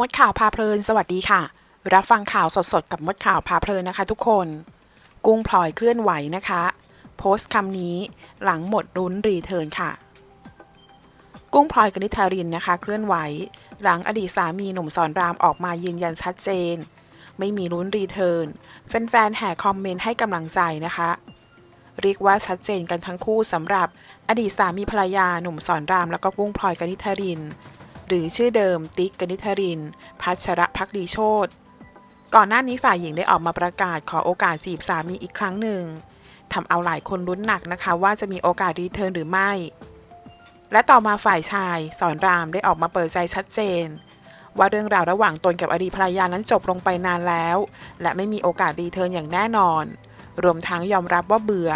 มดข่าวพาเพลิน สวัสดีค่ะ รับฟังข่าวสดๆ กับมดข่าวพาเพลินนะคะทุกคน กุ้งพลอยเคลื่อนไหวนะคะ โพสต์คำนี้หลังหมดรุ้นรีเทิร์นค่ะ กุ้งพลอยกนิษฐารินนะคะ เคลื่อนไหว หลังอดีตสามีหนุ่มสอนรามออกมายืนยันชัดเจน ไม่มีลุ้นรีเทิร์นแฟนๆแห่คอมเมนต์ให้กำลังใจนะคะ เรียกว่าชัดเจนกันทั้งคู่สำหรับอดีตสามีภรรยาหนุ่มสอนรามแล้วก็กุ้งพลอยกนิษฐาริน หรือชื่อเดิมติ๊กกนิษฐาริน พัชระพักดีโชตก่อนหน้านี้ฝ่ายหญิงได้ออกมาประกาศขอโอกาสจีบสามีอีกครั้งหนึ่งทำเอาหลายคนลุ้นหนักนะคะ ว่าจะมีโอกาสรีเทิร์นหรือไม่ และต่อมาฝ่ายชายสอนรามได้ออกมาเปิดใจชัดเจน ว่าเรื่องราวระหว่างตนกับอดีตภรรยานั้นจบลงไปนานแล้ว และไม่มีโอกาสรีเทิร์นอย่างแน่นอน รวมทั้งยอมรับว่าเบื่อ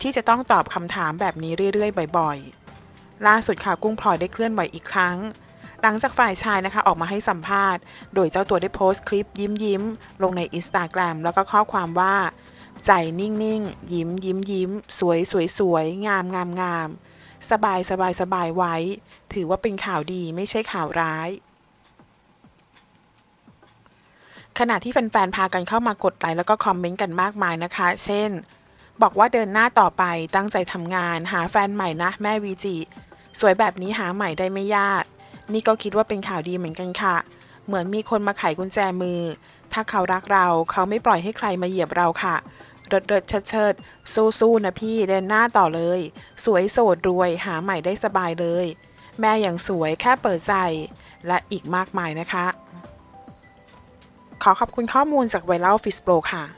ที่จะต้องตอบคำถามแบบนี้เรื่อยๆ บ่อย ๆ ล่าสุดค่ะกุ้งพลอยได้เคลื่อนไหวอีกครั้ง หลังจากฝ่ายชายนะคะออกมาให้สัมภาษณ์ โดยเจ้าตัวได้โพสต์คลิปยิ้มยิ้มลงในอินสตาแกรมแล้วก็ข้อความว่า ใจนิ่งๆยิ้มยิ้มยิ้ม สวยสวยสวยงามงามงามสบายสบายสบายไว้ ถือว่าเป็นข่าวดีไม่ใช่ข่าวร้าย ขณะที่แฟนๆพากันเข้ามากดไลค์แล้วก็คอมเมนต์กันมากมายนะคะ เช่น บอกว่าเดินหน้าต่อไปตั้งใจทำงาน หาแฟนใหม่นะ แม่วีจิสวยแบบนี้หาใหม่ได้ไม่ยาก นี่ก็คิดว่าเป็นข่าวดีเหมือนกันค่ะ เหมือนมีคนมาไขกุญแจมือ ถ้าเขารักเราเขาไม่ปล่อยให้ใครมาเหยียบเราค่ะเริดเริดเชิดเชิดสู้สู้ๆนะพี่เดินหน้าต่อเลย สวยโสดรวยหาใหม่ได้สบายเลย แม่อย่างสวยแค่เปิดใจ และอีกมากมายนะคะ ขอขอบคุณข้อมูลจากไวรัลฟิสโปรค่ะ